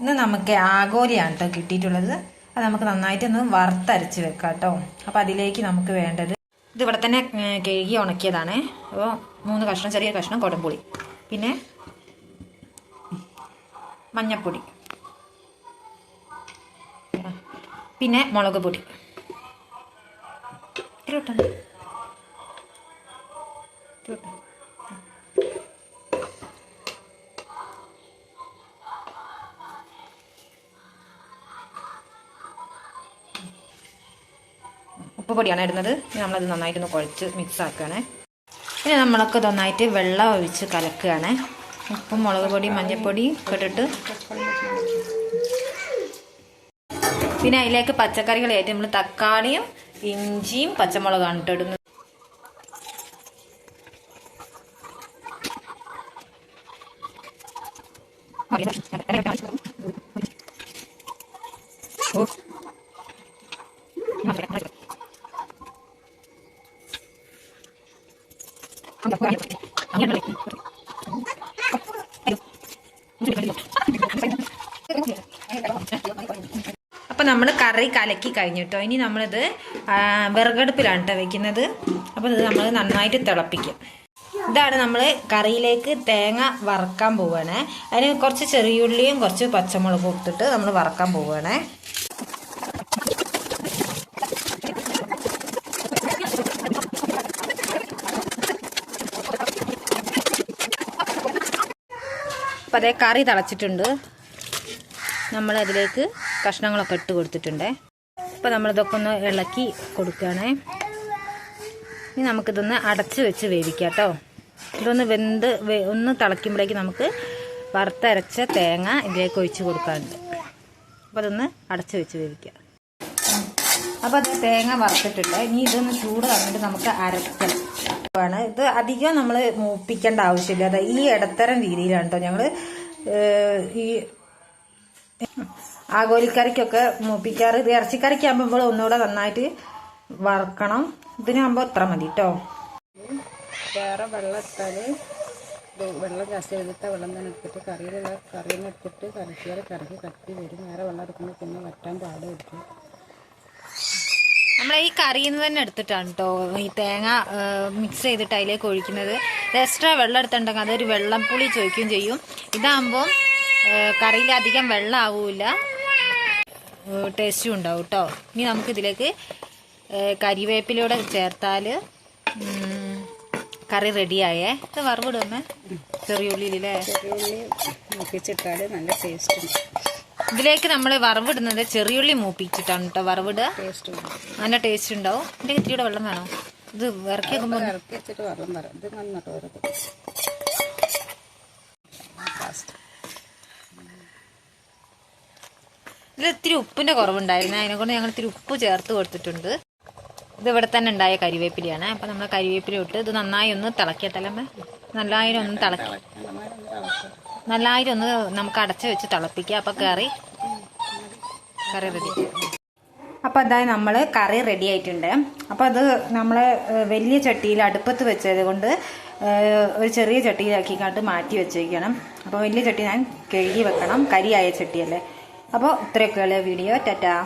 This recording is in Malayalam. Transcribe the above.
ഇന്ന് നമുക്ക് ആഗോലിയാണ് കേട്ടോ കിട്ടിയിട്ടുള്ളത്. അത് നമുക്ക് നന്നായിട്ടൊന്ന് വറുത്തരച്ച് വെക്കാം കേട്ടോ അപ്പോൾ അതിലേക്ക് നമുക്ക് വേണ്ടത് ഇത് ഇവിടെ തന്നെ കഴുകി ഉണക്കിയതാണ്. അപ്പോൾ മൂന്ന് കഷ്ണം ചെറിയ കഷ്ണം കുടംപുളി പിന്നെ മഞ്ഞപ്പൊടി പിന്നെ മുളക് പൊടി. ഇത്തിരി ഇട്ടോ. ഉപ്പ് പൊടിയാണ് ഇടുന്നത്. ഇനി നന്നായിട്ട് ഒന്ന് കുഴച്ച് മിക്സ് ആക്കുകയാണ് പിന്നെ നമ്മളൊക്കെ നന്നായിട്ട് വെള്ളം ഒഴിച്ച് കലക്കുകയാണ്. ഉപ്പും മുളക് പൊടി മഞ്ഞൾപ്പൊടി ഒക്കെ ഇട്ടിട്ട്. പിന്നെ അതിലേക്ക് പച്ചക്കറികളായിട്ട് നമ്മൾ തക്കാളിയും ഇഞ്ചിയും പച്ചമുളകാണ് ഇട്ട് ഇടുന്നത്. അപ്പോൾ നമ്മൾ കറി കലക്കി കഴിഞ്ഞിട്ടോ ഇനി നമ്മളിത് വിറകടുപ്പിലാണ് കേട്ടോ വെക്കുന്നത്. അപ്പോൾ ഇത് നമ്മൾ നന്നായിട്ട് തിളപ്പിക്കും. ഇതാണ് നമ്മൾ കറിയിലേക്ക് തേങ്ങ വറക്കാൻ പോവുകയാണ് അതിന് കുറച്ച് ചെറിയുള്ളിയും കുറച്ച് പച്ചമുളകും ഇട്ടിട്ട് നമ്മൾ വറക്കാൻ പോവുകയാണ് അപ്പോൾ അതേ കറി തിളച്ചിട്ടുണ്ട്. നമ്മൾ അതിലേക്ക് കഷ്ണങ്ങളൊക്കെ ഇട്ട് കൊടുത്തിട്ടുണ്ട്. അപ്പോൾ നമ്മളിതൊക്കെ ഒന്ന് ഇളക്കി കൊടുക്കുകയാണേ. ഇനി നമുക്കിതൊന്ന് അടച്ച് വെച്ച് വേവിക്കാം കേട്ടോ ഇതൊന്ന് വെന്ത് ഒന്ന് തിളയ്ക്കുമ്പോഴേക്ക് നമുക്ക് വറുത്തരച്ച തേങ്ങ ഇതിലേക്ക് ഒഴിച്ച് കൊടുക്കാനുണ്ട്. അപ്പോൾ അതൊന്ന് അടച്ച് വെച്ച് വേവിക്കാം. അപ്പോൾ അത് തേങ്ങ വറുത്തിട്ടുണ്ട്. ഇനി ഇതൊന്ന് ചൂട് തന്നിട്ട് നമുക്ക് അരക്കണം ആണ് ഇത് അധികം നമ്മൾ മൂപ്പിക്കേണ്ട ആവശ്യമില്ല. അതായത് ഈ ഇടത്തരം രീതിയിലാണ് കേട്ടോ ഞങ്ങൾ ഈ ആഗോലിക്കറിക്കൊക്കെ മൂപ്പിക്കാറ്. ഇത് ഇറച്ചിക്കറിക്ക് ആകുമ്പോൾ ഒന്നുകൂടെ നന്നായിട്ട് വറക്കണം. ഇതിനാകുമ്പോൾ ഇത്ര മതി കേട്ടോ വേറെ വെള്ളം ഇട്ടാൽ വെള്ളം ജാസ്തി എടുത്ത വെള്ളം തന്നെ എടുത്തിട്ട് കറിയിലുള്ള കറിയിൽ എടുത്തിട്ട് കലക്കിയാൽ കറിക്ക് കട്ടി വരും. വേറെ വെള്ളം എടുക്കുമ്പോൾ പിന്നെ വറ്റാൻ പാടായിരിക്കും നമ്മൾ ഈ കറിയിൽ നിന്ന് തന്നെ എടുത്തിട്ടാണ് കേട്ടോ ഈ തേങ്ങ മിക്സ് ചെയ്തിട്ട് അതിലേക്ക് ഒഴിക്കുന്നത്. എക്സ്ട്രാ വെള്ളം എടുത്തിട്ടുണ്ടെങ്കിൽ അതൊരു വെള്ളം പുളി ചോദിക്കുകയും ചെയ്യും. ഇതാകുമ്പോൾ കറിയിൽ അധികം വെള്ളം ആവൂല ടേസ്റ്റും ഉണ്ടാവും കേട്ടോ ഇനി നമുക്കിതിലേക്ക് കരിവേപ്പിലൂടെ ചേർത്താൽ കറി റെഡിയായേ ഇത് വറവിടുന്നേ ചെറിയ ഉള്ളിയിലേ ചെറിയുള്ളി മുപ്പിച്ചിട്ടാൽ നല്ല ടേസ്റ്റ് ഇതിലേക്ക് നമ്മൾ വറവിടുന്നത് ചെറിയുള്ളി മൂപ്പിച്ചിട്ടാണ് കേട്ടോ വറവിടുക. ടേസ്റ്റ് നല്ല ടേസ്റ്റ് ഉണ്ടാവും. എന്റെ ഇത്തിരിയുടെ വെള്ളം വേണോ? ഇത് ഇറക്കി വെക്കുമ്പോൾ ഇറക്കി വെച്ചിട്ട് വെള്ളം തരാം ഇത് നന്നിട്ട് വരുന്നത് ഇതിൽ ഇത്തിരി ഉപ്പിന്റെ കുറവുണ്ടായിരുന്നു. അതിനെ കൊണ്ട് ഞങ്ങൾ ഇത്തിരി ഉപ്പ് ചേർത്ത് കൊടുത്തിട്ടുണ്ട്. ഇത് ഇവിടെ തന്നെ ഉണ്ടായ കരിവേപ്പിലയാണ്. അപ്പൊ നമ്മൾ കരിവേപ്പില ഇട്ട് ഇത് നന്നായി ഒന്ന് തിളക്കട്ടല്ലമ്മ നല്ലായിരം ഒന്ന് തിളക്കി. നല്ലായിരം ഒന്ന് നമുക്ക് അടച്ച് വെച്ച് തിളപ്പിക്കുക അപ്പൊ കറി കറി റെഡി അപ്പോൾ അതായത് നമ്മൾ കറി റെഡി ആയിട്ടുണ്ട്. അപ്പോൾ അത് നമ്മൾ വലിയ ചട്ടിയിൽ അടുപ്പത്ത് വെച്ചത് കൊണ്ട് ഒരു ചെറിയ ചട്ടിയിലാക്കിക്കാണ്ട് മാറ്റി വെച്ചേക്കണം. അപ്പോൾ വലിയ ചട്ടി ഞാൻ കഴുകി വെക്കണം. കരിയായ ചട്ടിയല്ലേ. അപ്പോൾ ഇത്രയൊക്കെയുള്ള വീഡിയോ. ടാറ്റാ.